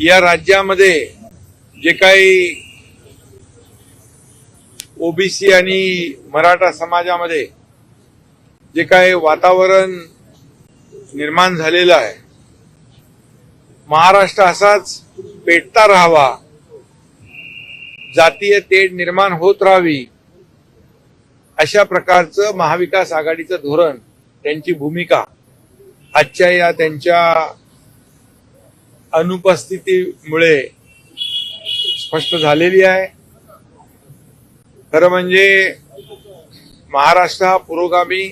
या राज्यामध्ये जे काही ओबीसी आणि मराठा समाजामध्ये जे काही वातावरण निर्माण झालेलं आहे महाराष्ट्र असाच पेटता राहावा जातीय तेढ निर्माण होत राहावी अशा प्रकारचं महाविकास आघाडीचं धोरण त्यांची भूमिका. आजच्या या त्यांच्या अनुपस्थितीमुळे स्पष्ट झालेली आहे. खरं म्हणजे महाराष्ट्र हा पुरोगामी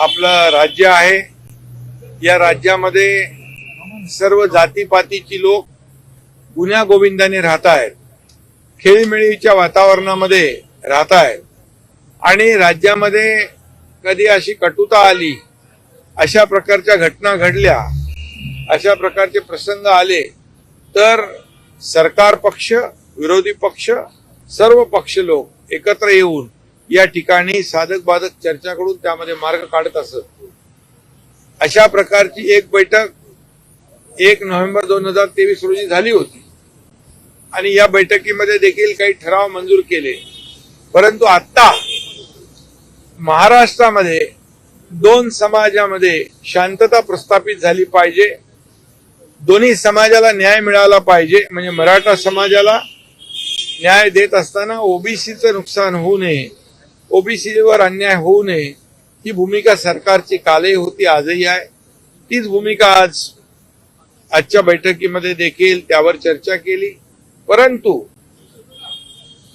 आपलं राज्य आहे. या राज्यामध्ये सर्व जातीपातीची लोक गुन्ह्या गोविंदाने राहत आहेत खेळीमेळीच्या वातावरणामध्ये राहत आहेत आणि राज्यामध्ये कधी अशी कटुता आली अशा प्रकारच्या घटना घडल्या अशा प्रकारचे प्रसंग आले तर सरकार पक्ष विरोधी पक्ष सर्व पक्ष लोक एकत्र येऊन या ठिकाणी साधक बाधक चर्चा करून त्यामध्ये मार्ग काढत असत. अशा प्रकारची एक बैठक एक नोव्हेंबर दोन हजार तेवीस रोजी झाली होती. आणि या बैठकीमध्ये देखील काही ठराव मंजूर केले. परंतु आता महाराष्ट्रामध्ये दोन समाजामध्ये शांतता प्रस्थापित झाली पाहिजे. दोन्ही समाजाला न्याय मिळाला पाहिजे. म्हणजे मराठा समाजाला न्याय देत असताना ओबीसीचं नुकसान होऊ नये ओबीसीवर अन्याय होऊ नये ही भूमिका सरकारची कालही होती आजही आहे. तीच भूमिका आज आजच्या बैठकीमध्ये देखील त्यावर चर्चा केली. परंतु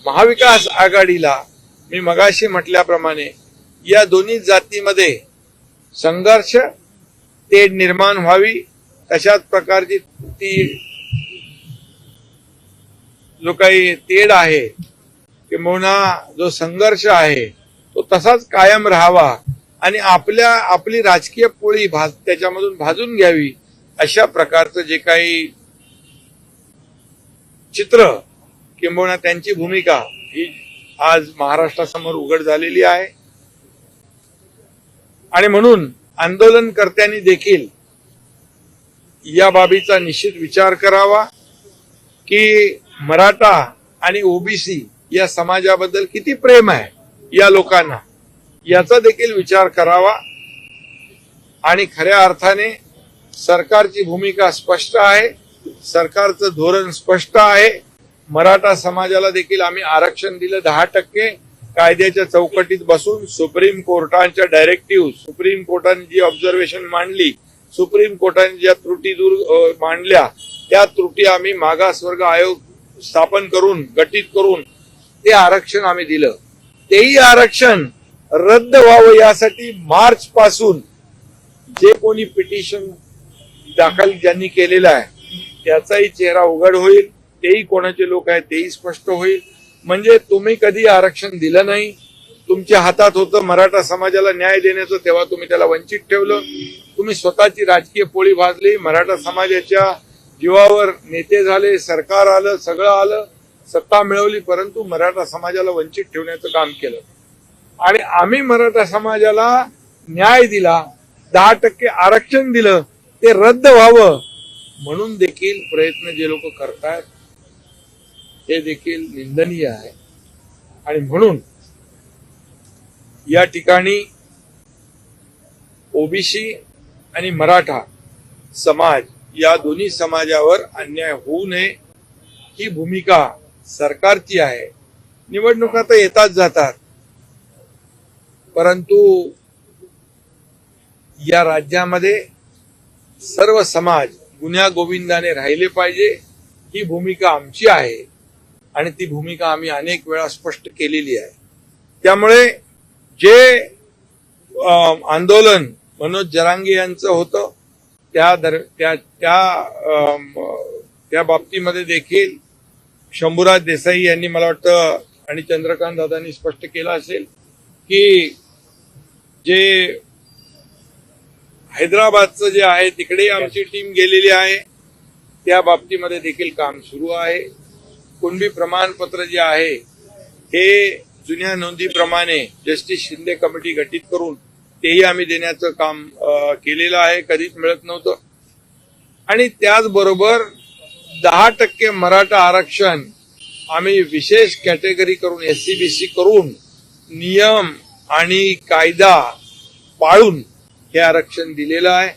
महाविकास आघाडीला मी मगाशी म्हटल्याप्रमाणे या दोन्ही जातीमध्ये संघर्ष तेढ निर्माण व्हावी तशाच प्रकारची ती जो काही तेढ आहे किंबहुना जो संघर्ष आहे तो तसाच कायम राहावा आणि आपल्या आपली राजकीय पोळी भाज त्याच्यामधून भाजून घ्यावी अशा प्रकारचं जे काही चित्र किंबहुना त्यांची भूमिका ही आज महाराष्ट्रासमोर उघड झालेली आहे. आणि म्हणून आंदोलनकर्त्यांनी देखील या बाबीचा निश्चित विचार करावा की मराठा आणि ओबीसी या समाजाबद्दल किती प्रेम आहे या लोकांना. याचा देखील विचार करावा. आणि खऱ्या अर्थाने सरकारची भूमिका स्पष्ट आहे. सरकारचं धोरण स्पष्ट आहे. मराठा समाजाला देखील आम्ही आरक्षण दिलं दहा टक्के. कायद्याच्या चौकटीत बसून सुप्रीम कोर्टाच्या डायरेक्टिव्ह सुप्रीम कोर्टाने जी ऑब्झर्वेशन मांडली सुप्रीम कोर्टाने ज्या त्रुटी दूर मांडल्या त्या त्रुटी आम्ही मागासवर्ग आयोग स्थापन करून गठीत करून ते आरक्षण आम्ही दिलं. तेही आरक्षण रद्द व्हावं यासाठी मार्च पासून जे कोणी पिटिशन दाखल ज्यांनी केलेलं आहे त्याचाही चेहरा उघड होईल तेही कोणाचे लोक आहेत तेही स्पष्ट होईल. म्हणजे तुम्ही कधी आरक्षण दिलं नाही तुमच्या हातात होतं मराठा समाजाला न्याय देण्याचं तेव्हा तुम्ही त्याला वंचित ठेवलं. तुम्ही स्वतःची राजकीय पोळी भाजली मराठा समाजाच्या जीवावर नेते झाले सरकार आलं सगळं आलं सत्ता मिळवली परंतु मराठा समाजाला वंचित ठेवण्याचं काम केलं. आणि आम्ही मराठा समाजाला न्याय दिला दहा टक्के आरक्षण दिलं ते रद्द व्हावं म्हणून देखील प्रयत्न जे लोक करतायत हे देखील निंदनीय आहे. आणि म्हणून या ठिकाणी ओबीसी आणि मराठा समाज या दोन्ही समाजावर अन्याय होऊ नये ही भूमिका सरकारची आहे. निवडणुका तर येतात जातात. परंतु या राज्यामध्ये सर्व समाज गुन्ह्या गोविंदाने राहिले पाहिजे ही भूमिका आमची आहे आणि ती भूमिका आम्ही अनेक वेळा स्पष्ट केलेली आहे. त्यामुळे जे आंदोलन मनोज जरांगे यांचं होतं त्या दर त्या त्या त्या बाबतीमध्ये देखील शंभूराज देसाई यांनी मला वाटतं आणि चंद्रकांत दादांनी स्पष्ट केलं असेल की जे हैदराबादचं जे आहे तिकडे आमची टीम गेलेली आहे त्या बाबतीमध्ये देखील काम सुरू आहे. कुणबी प्रमाणपत्र जे आहे हे जुन्या नोंदीप्रमाणे जस्टिस शिंदे कमिटी गठीत करून तेही आम्ही देण्याचं काम केलेलं आहे. कधीच मिळत नव्हतं. आणि त्याचबरोबर दहा टक्के मराठा आरक्षण आम्ही विशेष कॅटेगरी करून एस सी बी सी करून नियम आणि कायदा पाळून हे आरक्षण दिलेलं आहे.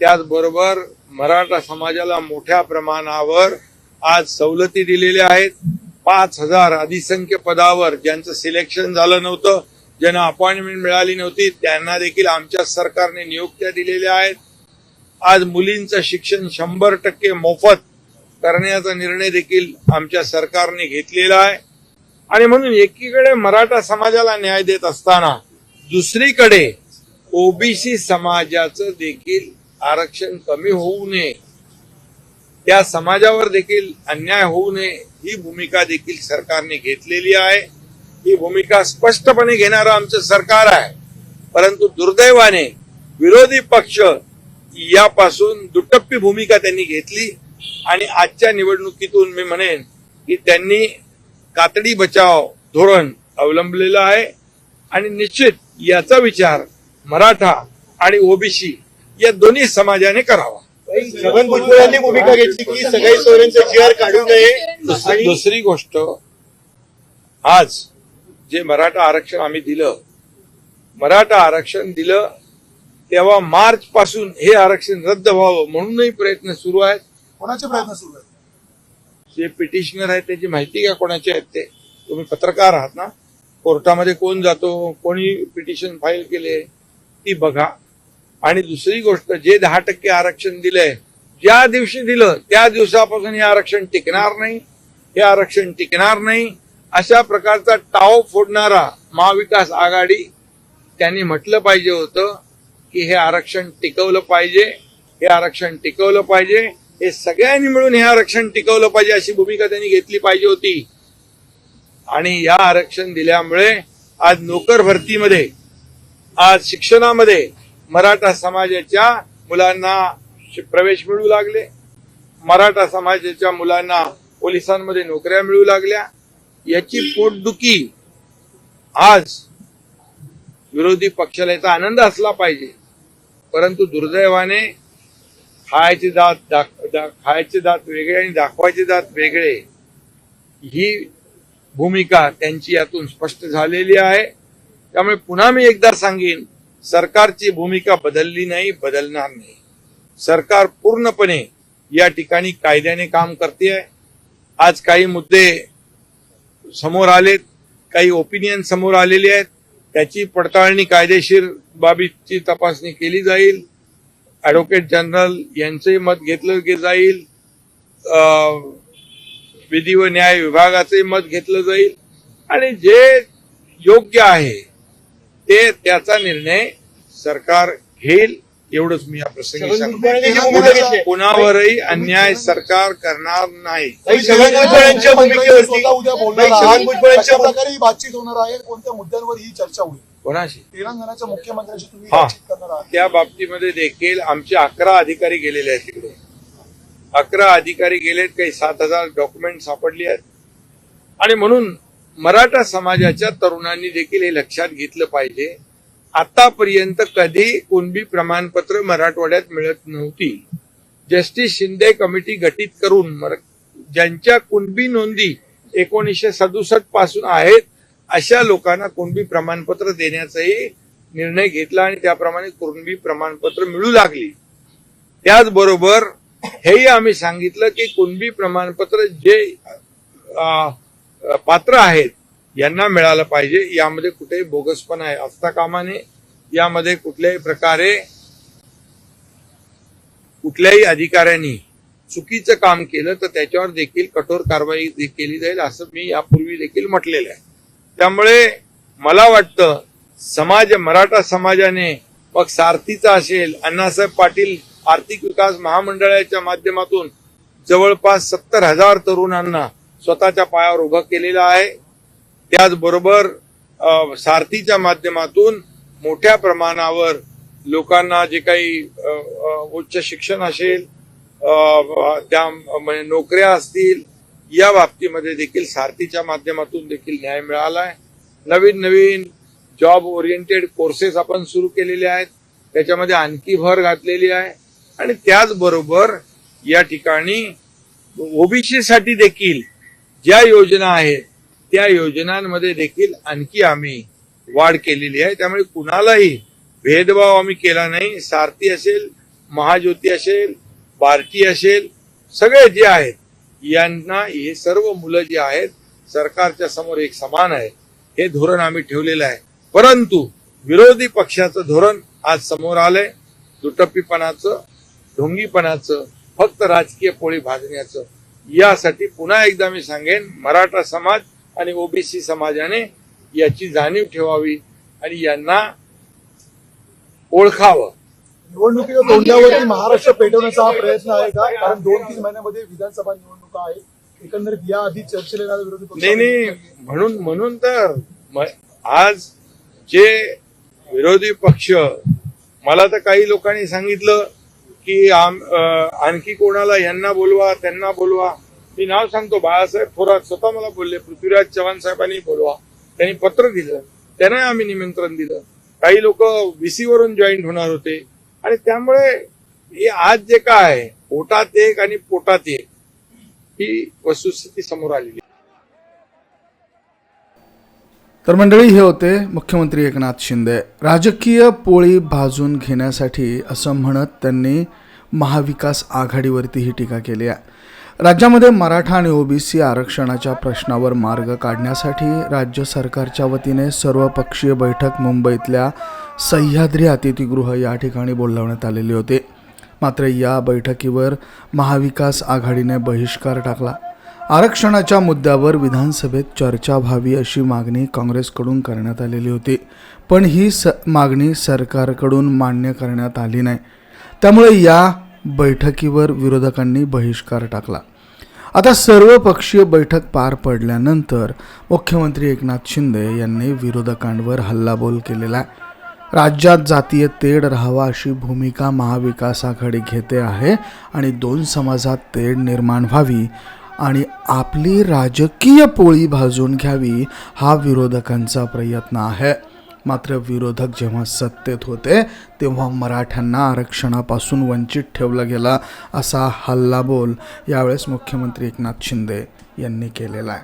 त्याचबरोबर मराठा समाजाला मोठ्या प्रमाणावर आज सवलती दिलेल्या आहेत. पाच हजार अधिसंख्य पदावर ज्यांचं सिलेक्शन झालं नव्हतं ज्यांना अपॉइंटमेंट मिळाली नव्हती त्यांना देखील आमच्या सरकारने नियुक्त्या दिलेल्या आहेत. आज मुलींचं शिक्षण शंभर टक्के मोफत करण्याचा निर्णय देखील आमच्या सरकारने घेतलेला आहे. आणि म्हणून एकीकडे मराठा समाजाला न्याय देत असताना दुसरीकडे ओबीसी समाजाचं देखील आरक्षण कमी होऊ नये. त्या समाजावर देखील अन्याय होऊ नये. ही भूमिका देखील सरकारने घेतलेली आहे. ही भूमिका स्पष्टपणे घेणारं आमचं सरकार आहे. परंतु दुर्दैवाने विरोधी पक्ष यापासून दुटप्पी भूमिका त्यांनी घेतली आणि आजच्या निवडणुकीतून मी म्हणेन की त्यांनी कातडी बचाव धोरण अवलंबलेलं आहे आणि निश्चित याचा विचार मराठा आणि ओबीसी या दोन्ही समाजाने करावा. छगन भुजबळांनी भूमिका घेतली की सगळे सोयऱ्यांचे काढू नये. दुसरी आणि दुसरी गोष्ट आज जे मराठा आरक्षण आम्ही दिलं मराठा आरक्षण दिलं तेव्हा मार्च पासून हे आरक्षण रद्द व्हावं म्हणूनही प्रयत्न सुरू आहेत. कोणाचे प्रयत्न सुरू आहेत? जे पिटिशनर आहेत त्याची माहिती घ्या कोणाचे आहेत ते? तुम्ही पत्रकार आहात ना? कोर्टामध्ये कोण जातो? कोणी पिटिशन फाईल केले? ती बघा. आणि दुसरी गोष्ट जे दहा टक्के आरक्षण दिलंय ज्या दिवशी दिलं त्या दिवसापासून हे आरक्षण टिकणार नाही. हे आरक्षण टिकणार नाही. अशा प्रकारचा टाव फोडणारा महाविकास आघाडी त्यांनी म्हटलं पाहिजे होतं की हे आरक्षण टिकवलं पाहिजे. हे आरक्षण टिकवलं पाहिजे. हे सगळ्यांनी मिळून हे आरक्षण टिकवलं पाहिजे अशी भूमिका त्यांनी घेतली पाहिजे होती. आणि या आरक्षण दिल्यामुळे आज नोकर भरतीमध्ये आज शिक्षणामध्ये मराठा समाजाच्या मुलांना प्रवेश मिळू लागले. मराठा समाजाच्या मुलांना पोलिसांमध्ये नोकऱ्या मिळू लागल्या. याची पोटदुखी आज विरोधी पक्षाला याचा आनंद असला पाहिजे. परंतु दुर्दैवाने खायचे दात दाख- खायचे दात वेगळे आणि दाखवायचे दात वेगळे ही भूमिका त्यांची यातून स्पष्ट झालेली आहे. त्यामुळे पुन्हा मी एकदा सांगेन सरकारची भूमिका बदलली नाही बदलणार नाही. सरकार पूर्णपणे या ठिकाणी कायद्याने काम करते आहे. आज काही मुद्दे समोर आलेत काही ओपिनियन समोर आलेले आहेत. त्याची पडताळणी कायदेशीर बाबीची तपासणी केली जाईल. ऍडव्होकेट जनरल यांचंही मत घेतलं गे- जाईल. अं, विधी व न्याय विभागाचे मत घेतलं जाईल. आणि जे योग्य आहे ते त्याचा निर्णय सरकार घेईल एवढंच मी या प्रसंगी सांगतो. कुणावरही अन्याय सरकार करणार नाही. बातचीत होणार आहे? कोणत्या मुद्द्यांवर ही चर्चा होईल? कोणाशी? तेलंगणाच्या मुख्यमंत्र्यांशी तुम्ही. बातचीत करणार आहात. त्या बाबतीमध्ये देखील आमचे अकरा अधिकारी गेलेले आहेत तिकडे. अकरा अधिकारी गेलेत काही सात हजार डॉक्युमेंट सापडली आहेत. आणि म्हणून मराठा समाजाच्या तरुणांनी देखील हे लक्षात घेतलं पाहिजे. आतापर्यंत कधी कुणबी प्रमाणपत्र मराठवाड्यात मिळत नव्हती. जस्टिस शिंदे कमिटी गठीत करून मर- ज्यांच्या कुणबी नोंदी एकोणीसशे सदुसष्टपासून आहेत अशा लोकांना कुणबी प्रमाणपत्र देण्याचाही निर्णय घेतला आणि त्याप्रमाणे कुणबी प्रमाणपत्र मिळू लागली. त्याचबरोबर हेही आम्ही सांगितलं की कुणबी प्रमाणपत्र जे पात्र आहेत यांना मिळालं पाहिजे. यामध्ये कुठेही बोगसपणा आहे. असता कामाने यामध्ये कुठल्याही प्रकारे कुठल्याही अधिकाऱ्यांनी चुकीचं काम केलं तर त्याच्यावर देखील कठोर कारवाई केली जाईल असं मी यापूर्वी देखील म्हटलेलं आहे. त्यामुळे मला वाटतं समाज मराठा समाजाने मग सारथीचा असेल अण्णासाहेब पाटील आर्थिक विकास महामंडळाच्या माध्यमातून जवळपास सत्तर हजार तरुणांना स्वतःच्या पायावर उभं केलेलं आहे. त्याचबरोबर सारथीच्या माध्यमातून मोठ्या प्रमाणावर लोकांना जे काही उच्च शिक्षण असेल त्या म्हणजे नोकऱ्या असतील या बाबतीमध्ये देखील सारथीच्या माध्यमातून देखील न्याय मिळाला आहे नवीन नवीन जॉब ओरिएंटेड कोर्सेस आपण सुरू केलेले आहेत. त्याच्यामध्ये आणखी भर घातलेली आहे. आणि त्याचबरोबर या ठिकाणी ओबीसीसाठी देखील ज्या योजना आहेत त्या योजनांमध्ये देखील आणखी आम्ही वाढ केलेली आहे. त्यामुळे कुणालाही भेदभाव आम्ही केला नाही. सारथी असेल महाज्योती असेल बार्टी असेल सगळे जे आहेत यांना हे सर्व मुलं जे आहेत सरकारच्या समोर एक समान आहे. हे धोरण आम्ही ठेवलेलं आहे. परंतु विरोधी पक्षाचं धोरण आज समोर आलंय. दुटप्पीपणाचं ढोंगीपणाचं फक्त राजकीय पोळी भाजण्याचं यासाठी पुन्हा एकदा मी सांगेन मराठा समाज आणि ओबीसी समाजाने याची जाणीव ठेवावी आणि यांना ओळखावं. निवडणुकीच्या तोंडावरती महाराष्ट्र पेटवण्याचा हा प्रयत्न आहे का? कारण दोन तीन महिन्यामध्ये विधानसभा निवडणुका आहेत एकंदरीत या आधी चर्चेला विरोधी पक्ष नाही नाही. म्हणून म्हणून तर आज जे विरोधी पक्ष मला तर काही लोकांनी सांगितलं की आम- आणखी कोणाला यांना बोलवा त्यांना बोलवा. मी नाव सांगतो बाळासाहेब थोरात स्वतः मला बोलले पृथ्वीराज चव्हाण साहेबांनी बोलवा. त्यांनी पत्र दिलं त्यांनाही आम्ही निमंत्रण दिलं. काही लोक व्हीसी वरून जॉईन होणार होते. आणि त्यामुळे हे आज जे काय आहे, पोटात एक आणि पोटात एक ही वस्तुस्थिती समोर आलेली तर मंडळी हे होते मुख्यमंत्री एकनाथ शिंदे. राजकीय पोळी भाजून घेण्यासाठी असं म्हणत त्यांनी महाविकास आघाडीवरती ही टीका केली आहे. राज्यामध्ये मराठा आणि ओबीसी आरक्षणाच्या प्रश्नावर मार्ग काढण्यासाठी राज्य सरकारच्या वतीने सर्वपक्षीय बैठक मुंबईतल्या सह्याद्री अतिथीगृह या ठिकाणी बोलावण्यात आलेली होती. मात्र या बैठकीवर महाविकास आघाडीने बहिष्कार टाकला. आरक्षणाच्या मुद्द्यावर विधानसभेत चर्चा व्हावी अशी मागणी काँग्रेसकडून करण्यात आलेली होती. पण ही स मागणी सरकारकडून मान्य करण्यात आली नाही. त्यामुळे या बैठकीवर विरोधकांनी बहिष्कार टाकला. आता सर्वपक्षीय बैठक पार पडल्यानंतर मुख्यमंत्री एकनाथ शिंदे यांनी विरोधकांवर हल्लाबोल केलेला आहे. राज्यात जातीय तेढ राहावा अशी भूमिका महाविकास आघाडी घेते आहे आणि दोन समाजात तेढ निर्माण व्हावी आणि आपली राजकीय पोळी भाजून घ्यावी हा विरोधकांचा प्रयत्न आहे. मात्र विरोधक जेव्हा सत्तेत होते तेव्हा मराठ्यांना आरक्षणापासून वंचित ठेवलं गेला असा हल्लाबोल यावेळेस मुख्यमंत्री एकनाथ शिंदे यांनी केलेला आहे.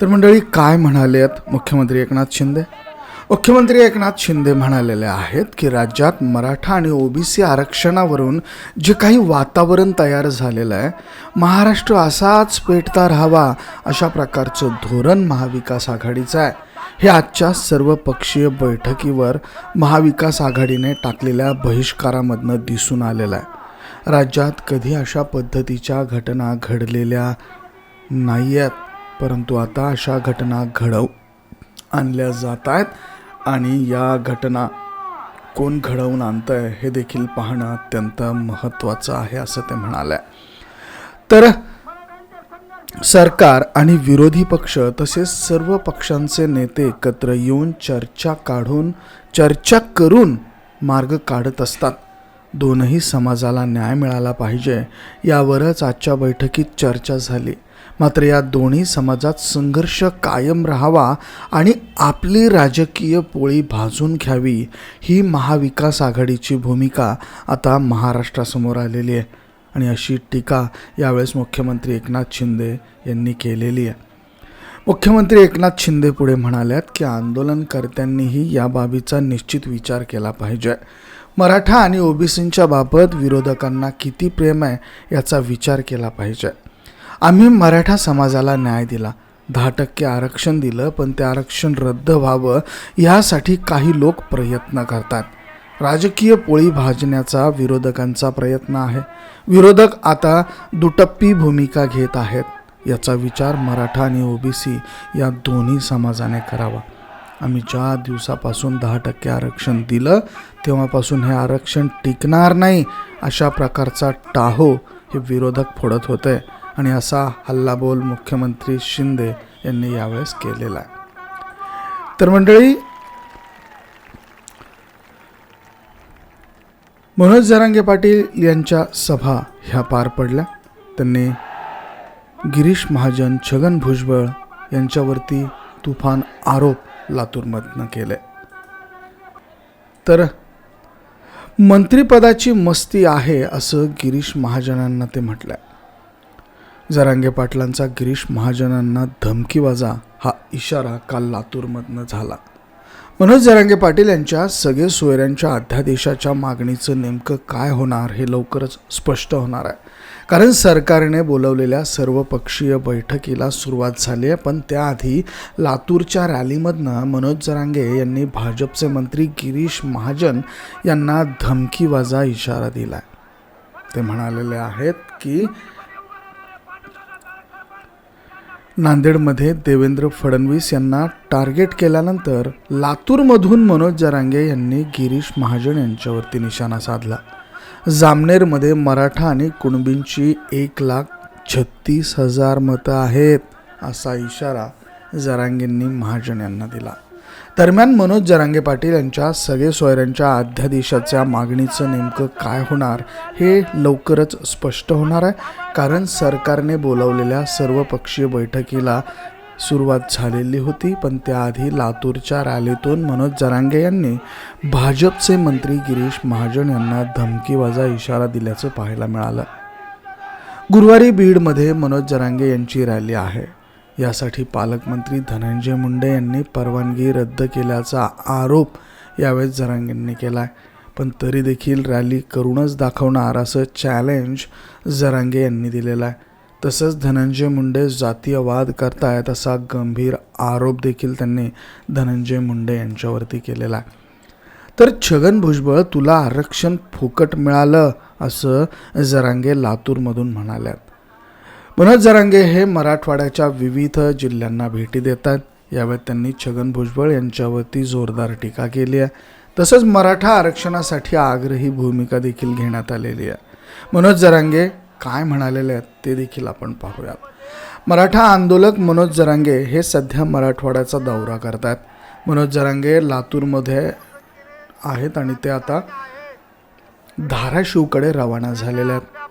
तर मंडळी काय म्हणाले आहेत मुख्यमंत्री एकनाथ शिंदे? मुख्यमंत्री एकनाथ शिंदे म्हणालेले आहेत की राज्यात मराठा आणि ओबीसी आरक्षणावरून जे काही वातावरण तयार झालेलं आहे महाराष्ट्र असाच पेटता राहावा अशा प्रकारचं धोरण महाविकास आघाडीचं आहे. हे आजच्या सर्वपक्षीय बैठकीवर महाविकास आघाडीने टाकलेल्या बहिष्कारामधनं दिसून आलेलं आहे. राज्यात कधी अशा पद्धतीच्या घटना घडलेल्या नाही आहेत परंतु आता अशा घटना घडव आणल्या जात आहेत. आणि या घटना कोण घडवून आणतं आहे हे देखील पाहणं अत्यंत महत्त्वाचं आहे असं ते म्हणाले. तर सरकार आणि विरोधी पक्ष तसेच सर्व पक्षांचे नेते एकत्र येऊन चर्चा काढून चर्चा करून मार्ग काढत असतात. दोनही समाजाला न्याय मिळाला पाहिजे यावरच आजच्या बैठकीत चर्चा झाली. मात्र या दोन्ही समाजात संघर्ष कायम राहावा आणि आपली राजकीय पोळी भाजून घ्यावी ही महाविकास आघाडीची भूमिका आता महाराष्ट्रासमोर आलेली आहे. आणि अशी टीका यावेळेस मुख्यमंत्री एकनाथ शिंदे यांनी केलेली आहे. मुख्यमंत्री एकनाथ शिंदे पुढे म्हणाल्यात की आंदोलनकर्त्यांनीही या बाबीचा निश्चित विचार केला पाहिजे. मराठा आणि ओबीसींच्या बाबत विरोधकांना किती प्रेम आहे याचा विचार केला पाहिजे. आम्ही मराठा समाजाला न्याय दिला. दहा टक्के आरक्षण दिलं पण ते आरक्षण रद्द व्हावं यासाठी काही लोक प्रयत्न करतात. राजकीय पोळी भाजण्याचा विरोधकांचा प्रयत्न आहे. विरोधक आता दुटप्पी भूमिका घेत आहेत. याचा विचार मराठा आणि ओबीसी या दोन्ही समाजाने करावा. आम्ही ज्या दिवसापासून दहा टक्के आरक्षण दिलं तेव्हापासून हे आरक्षण टिकणार नाही अशा प्रकारचा टाहो हे विरोधक फोडत होते. आणि असा हल्लाबोल मुख्यमंत्री शिंदे यांनी यावेळेस केलेला आहे. तर मंडळी मनोज जरांगे पाटील यांच्या सभा ह्या पार पडल्या. त्यांनी गिरीश महाजन छगन भुजबळ यांच्यावरती तुफान आरोप लातूरमधनं केले. तर मंत्रिपदाची मस्ती आहे असं गिरीश महाजनांना ते म्हटलंय. जरांगे पाटलांचा गिरीश महाजनांना धमकीवाजा हा इशारा काल लातूरमधनं झाला. मनोज जरांगे पाटील यांच्या सगळे सोयऱ्यांच्या अध्यादेशाच्या मागणीचं नेमकं काय होणार हे लवकरच स्पष्ट होणार आहे. कारण सरकारने बोलवलेल्या सर्वपक्षीय बैठकीला सुरुवात झाली आहे पण त्याआधी लातूरच्या रॅलीमधनं मनोज जरांगे यांनी भाजपचे मंत्री गिरीश महाजन यांना धमकीवाजा इशारा दिला ते म्हणालेले आहेत की नांदेडमध्ये देवेंद्र फडणवीस यांना टार्गेट केल्यानंतर लातूरमधून मनोज जरांगे यांनी गिरीश महाजन यांच्यावरती निशाणा साधला. जामनेरमध्ये मराठा आणि कुणबींची एक लाख छत्तीस हजार मतं आहेत असा इशारा जरांगेंनी महाजन यांना दिला. दरम्यान मनोज जरांगे पाटील यांच्या सगळे सोयऱ्यांच्या अध्यादेशाच्या मागणीचं नेमकं काय होणार हे लवकरच स्पष्ट होणार आहे. कारण सरकारने बोलावलेल्या सर्वपक्षीय बैठकीला सुरुवात झालेली होती पण त्याआधी लातूरच्या रॅलीतून मनोज जरांगे यांनी भाजपचे मंत्री गिरीश महाजन यांना धमकीवाजा इशारा दिल्याचं पाहायला मिळालं. गुरुवारी बीडमध्ये मनोज जरांगे यांची रॅली आहे. यासाठी पालकमंत्री धनंजय मुंडे यांनी परवानगी रद्द केल्याचा आरोप यावेळेस जरांगेंनी केला आहे पण तरी देखील रॅली करूनच दाखवणार असं चॅलेंज जरांगे यांनी दिलेलं आहे. तसंच धनंजय मुंडे जातीयवाद करतायत असा गंभीर आरोप देखील त्यांनी धनंजय मुंडे यांच्यावरती केलेला आहे. तर छगन भुजबळ तुला आरक्षण फुकट मिळालं असं जरांगे लातूरमधून म्हणाल्यात. मनोज जरांगे हे मराठवाड्याच्या विविध जिल्ह्यांना भेटी देतात. यावेळी त्यांनी छगन भुजबळ यांच्यावरती जोरदार टीका केली आहे. तसंच मराठा आरक्षणासाठी आग्रही भूमिका देखील घेण्यात आलेली आहे. मनोज जरांगे काय म्हणालेले आहेत ते देखील आपण पाहूयात. मराठा आंदोलक मनोज जरांगे हे सध्या मराठवाड्याचा दौरा करतात मनोज जरांगे लातूरमध्ये आहेत आणि ते आता धाराशिवकडे रवाना झालेले आहेत.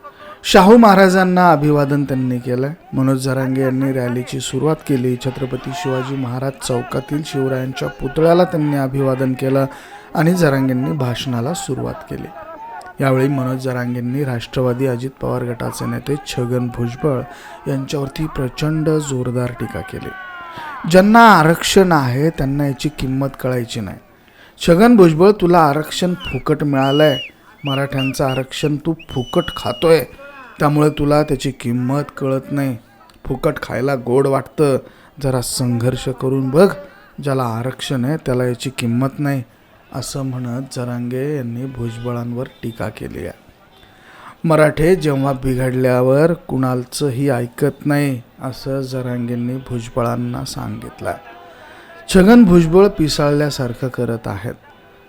शाहू महाराजांना अभिवादन त्यांनी केलं मनोज झरांगे यांनी रॅलीची सुरुवात केली. छत्रपती शिवाजी महाराज चौकातील शिवरायांच्या पुतळ्याला त्यांनी अभिवादन केलं आणि जरांगेंनी भाषणाला सुरुवात केली. यावेळी मनोज जरांगेंनी राष्ट्रवादी अजित पवार गटाचे नेते छगन भुजबळ यांच्यावरती प्रचंड जोरदार टीका केली. ज्यांना आरक्षण आहे त्यांना याची किंमत कळायची नाही. छगन भुजबळ तुला आरक्षण फुकट मिळालं आहे मराठ्यांचं आरक्षण तू फुकट खातोय. त्यामुळे तुला त्याची किंमत कळत नाही. फुकट खायला गोड वाटतं. जरा संघर्ष करून बघ. ज्याला आरक्षण आहे त्याला याची किंमत नाही. असं म्हणत जरांगे यांनी भुजबळांवर टीका केली आहे. मराठे जेव्हा बिघडल्यावर कुणालचंही ऐकत नाही असं जरांगेंनी भुजबळांना सांगितलं. छगन भुजबळ पिसाळल्यासारखं करत आहेत.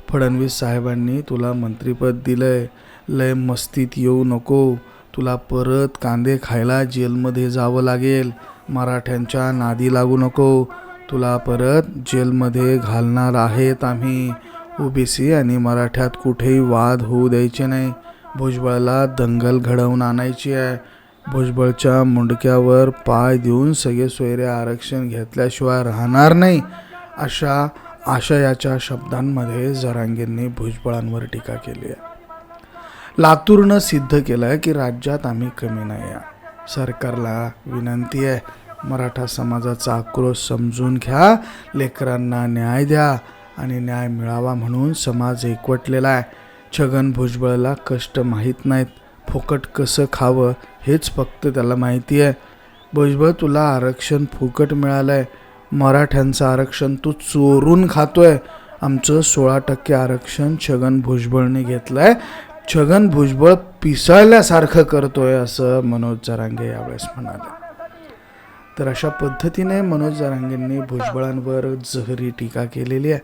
फडणवीस साहेबांनी तुला मंत्रिपद दिलंय. लय मस्तीत येऊ नको. तुला परत कांदे खायला जेलमध्ये जावं लागेल. मराठ्यांच्या नादी लागू नको. तुला परत जेलमध्ये घालणार आहेत आम्ही. ओबीसी आणि मराठ्यात कुठेही वाद होऊ द्यायचे नाही. भुजबळला दंगल घडवून आणायची आहे. भुजबळच्या मुंडक्यावर पाय देऊन सगळे सोयरे आरक्षण घेतल्याशिवाय राहणार नाही. अशा आशयाच्या शब्दांमध्ये जरांगींनी भुजबळांवर टीका केली आहे. लातूरनं सिद्ध केलं आहे की राज्यात आम्ही कमी नाही आहे सरकारला विनंती आहे मराठा समाजाचा आक्रोश समजून घ्या लेकरांना न्याय द्या आणि न्याय मिळावा म्हणून समाज एकवटलेला आहे. छगन भुजबळला कष्ट माहीत नाहीत फुकट कसं खावं हेच फक्त त्याला माहिती आहे. भुजबळ तुला आरक्षण फुकट मिळालं आहे मराठ्यांचं आरक्षण तू चोरून खातोय. आमचं सोळा टक्के आरक्षण छगन भुजबळने घेतलं आहे छगन भुजबळ पिसाळल्यासारखं करतोय असं मनोज जरांगे यावेळेस म्हणाले. तर अशा पद्धतीने मनोज जरांगेंनी भुजबळांवर जहरी टीका केलेली आहे.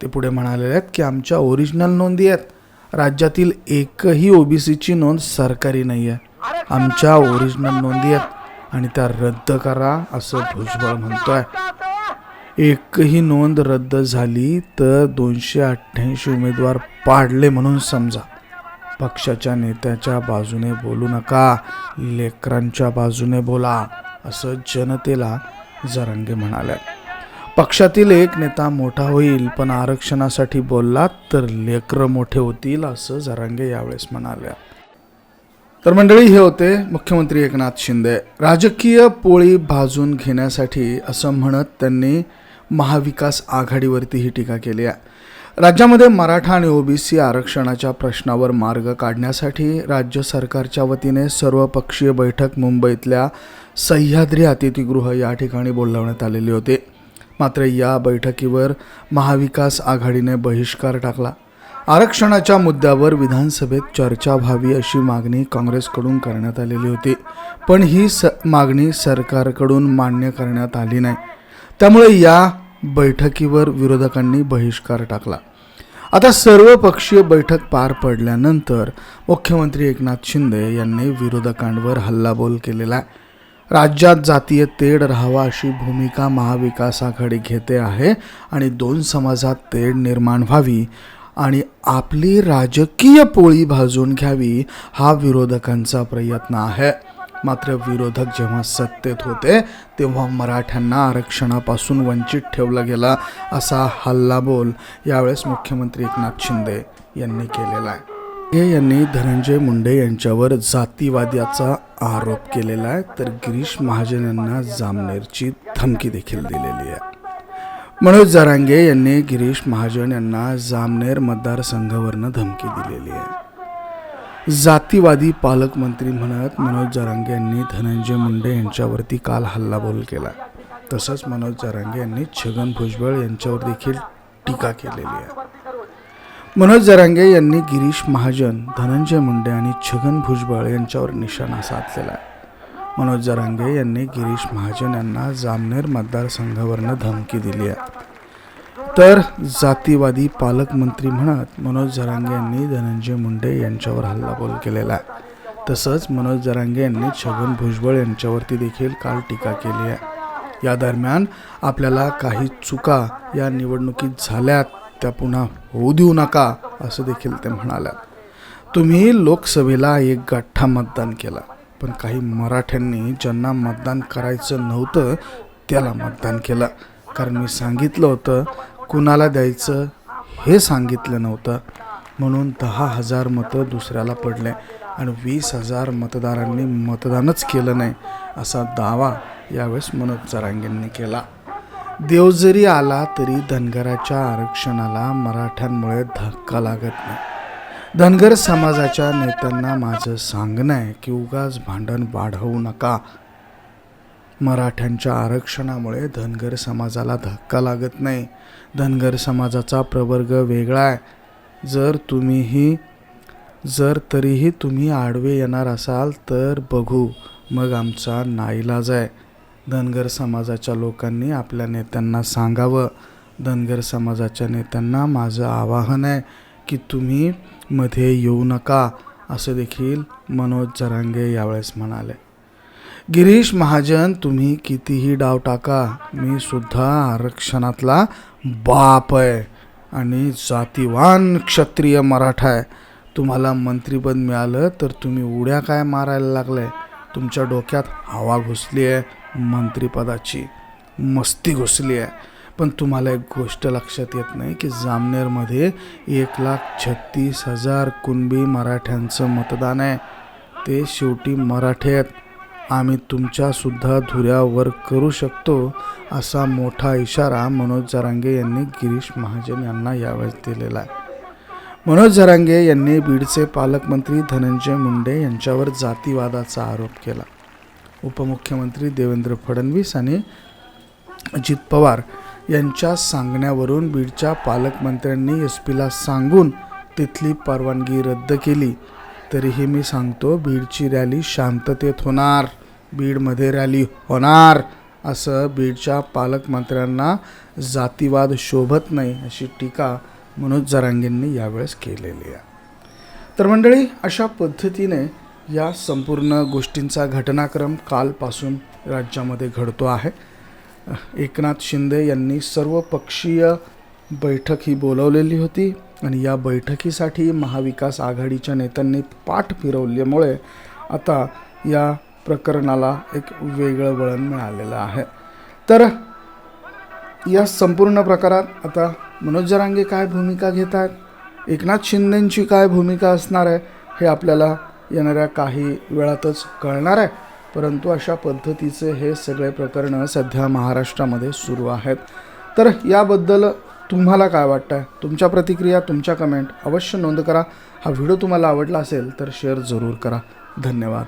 ते पुढे म्हणालेले आहेत की आमच्या ओरिजिनल नोंदी आहेत. राज्यातील एकही ओबीसीची नोंद सरकारी नाही आहे आमच्या ओरिजिनल नोंदी आहेत आणि त्या रद्द करा असं भुजबळ म्हणतोय. एकही नोंद रद्द झाली तर दोनशे अठ्ठ्याऐंशी उमेदवार पाडले म्हणून समजा. पक्षाच्या नेत्याच्या बाजूने बोलू नका लेकरांच्या बाजूने बोला असं जनतेला जरांगे म्हणाल्या पक्षातील एक नेता मोठा होईल पण आरक्षणासाठी बोललात तर लेकरं मोठे होतील असं जरांगे यावेळेस म्हणाल्या तर मंडळी हे होते मुख्यमंत्री एकनाथ शिंदे. राजकीय पोळी भाजून घेण्यासाठी असं म्हणत त्यांनी महाविकास आघाडीवरती ही टीका केली आहे. राज्यामध्ये मराठा आणि ओबीसी आरक्षणाच्या प्रश्नावर मार्ग काढण्यासाठी राज्य सरकारच्या वतीने सर्वपक्षीय बैठक मुंबईतल्या सह्याद्री अतिथीगृह या ठिकाणी बोलावण्यात आलेली होती. मात्र या बैठकीवर महाविकास आघाडीने बहिष्कार टाकला. आरक्षणाच्या मुद्द्यावर विधानसभेत चर्चा व्हावी अशी मागणी काँग्रेसकडून करण्यात आलेली होती. पण ही स मागणी सरकारकडून मान्य करण्यात आली नाही. त्यामुळे या बैठकीवर विरोधकांनी बहिष्कार टाकला. आता सर्वपक्षीय बैठक पार पडल्यानंतर मुख्यमंत्री एकनाथ शिंदे यांनी विरोधकांवर हल्लाबोल केलेला आहे. राज्यात जातीय तेढ राहावा अशी भूमिका महाविकास आघाडी घेते आहे आणि दोन समाजात तेढ निर्माण व्हावी आणि आपली राजकीय पोळी भाजून घ्यावी हा विरोधकांचा प्रयत्न आहे. मात्र विरोधक जेव्हा सत्तेत होते तेव्हा मराठ्यांना आरक्षणापासून वंचित ठेवला गेला असा हल्लाबोल यावेळेस मुख्यमंत्री एकनाथ शिंदे यांनी केलेला आहे. हे यांनी धनंजय मुंडे यांच्यावर जातीवाद्याचा आरोप केलेला आहे तर गिरीश महाजन यांना जामनेरची धमकी देखील दिलेली आहे. मनोज जरांगे यांनी गिरीश महाजन यांना जामनेर मतदारसंघावरनं धमकी दिलेली आहे. जातीवादी पालकमंत्री म्हणत मनोज जरांगे यांनी धनंजय मुंडे यांच्यावरती काल हल्लाबोल केला. तसंच मनोज जरांगे यांनी छगन भुजबळ यांच्यावर देखील टीका केलेली आहे. मनोज जरांगे यांनी गिरीश महाजन धनंजय मुंडे आणि छगन भुजबळ यांच्यावर निशाणा साधलेला आहे. मनोज जरांगे यांनी गिरीश महाजन यांना जामनेर मतदारसंघावरनं धमकी दिली आहे. तर जातीवादी पालकमंत्री म्हणत मनोज जरांगे यांनी धनंजय मुंडे यांच्यावर हल्लाबोल केलेला. आहे तसंच मनोज जरांगे यांनी छगन भुजबळ यांच्यावरती देखील काल टीका केली आहे. या दरम्यान आपल्याला काही चुका या निवडणुकीत झाल्यात त्या पुन्हा होऊ देऊ नका असं देखील ते म्हणाल्या तुम्ही लोकसभेला एक गठ्ठा मतदान केला पण काही मराठ्यांनी ज्यांना मतदान करायचं नव्हतं त्याला मतदान केलं. कारण मी सांगितलं होतं कुणाला द्यायचं हे सांगितलं नव्हतं. म्हणून दहा हजार मतं दुसऱ्याला पडले आणि वीस हजार मतदारांनी मतदानच केलं नाही असा दावा यावेळेस मनोज जरांगेंनी केला. देव जरी आला तरी धनगराच्या आरक्षणाला मराठ्यांमुळे धक्का लागत नाही. धनगर समाजाच्या नेत्यांना माझं सांगणं आहे की उगाच भांडण वाढवू नका. मराठ्यांच्या आरक्षणामुळे धनगर समाजाला धक्का लागत नाही. धनगर समाजाचा प्रवर्ग वेगळा आहे. जर तुम्हीही जर तरीही तुम्ही आडवे येणार असाल तर बघू. मग आमचा नाईलाज आहे. धनगर समाजाच्या लोकांनी आपल्या नेत्यांना सांगावं. धनगर समाजाच्या नेत्यांना माझं आवाहन आहे की तुम्ही मध्ये येऊ नका असं देखील मनोज जरांगे यावेळेस म्हणाले. गिरीश महाजन तुम्ही कितीही डाव टाका मी सुद्धा आरक्षणातला बाप आहे आणि जातीवान क्षत्रिय मराठा आहे. तुम्हाला मंत्रीपद मिळालं तर तुम्ही उड्या काय मारायला लागले तुमच्या डोक्यात हवा घुसली आहे मंत्रिपदाची. मस्ती घुसली आहे. पण तुम्हाला एक गोष्ट लक्षात येत नाही की जामनेरमध्ये एक लाख छत्तीस हजार कुणबी मराठ्यांचं मतदान आहे. ते शेवटी मराठे आहेत. आम्ही तुमच्यासुद्धा धुऱ्यावर करू शकतो असा मोठा इशारा मनोज जरांगे यांनी गिरीश महाजन यांना यावेळेस दिलेला आहे. मनोज जरांगे यांनी बीडचे पालकमंत्री धनंजय मुंडे यांच्यावर जातीवादाचा आरोप केला. उपमुख्यमंत्री देवेंद्र फडणवीस आणि अजित पवार यांच्या सांगण्यावरून बीडच्या पालकमंत्र्यांनी एस पीला सांगून तिथली परवानगी रद्द केली. तरीही मी सांगतो बीडची रॅली शांततेत होणार. बीडमध्ये रॅली होणार असं बीडच्या पालकमंत्र्यांना जातीवाद शोभत नाही अशी टीका मनोज जरांगेंनी यावेळेस केलेली आहे. तर मंडळी अशा पद्धतीने या संपूर्ण गोष्टींचा घटनाक्रम कालपासून राज्यामध्ये घडतो आहे. एकनाथ शिंदे यांनी सर्वपक्षीय बैठक ही बोलवलेली होती. आणि या बैठकीसाठी महाविकास आघाडीच्या नेत्यांनी पाठ फिरवल्यामुळे आता या प्रकरणाला एक वेगळं वळण मिळालेलं आहे. तर या संपूर्ण प्रकारात आता मनोज जरांगे काय भूमिका घेत आहेत? एकनाथ शिंदेंची काय भूमिका असणार आहे? हे आपल्याला येणाऱ्या काही वेळातच कळणार आहे. परंतु अशा पद्धतीचे हे सगळे प्रकरणं सध्या महाराष्ट्रामध्ये सुरू आहेत. तर याबद्दल तुम्हाला काय वाटतं आहे तुमच्या प्रतिक्रिया तुमच्या कमेंट अवश्य नोंद करा. हा व्हिडिओ तुम्हाला आवडला असेल तर शेअर जरूर करा. धन्यवाद.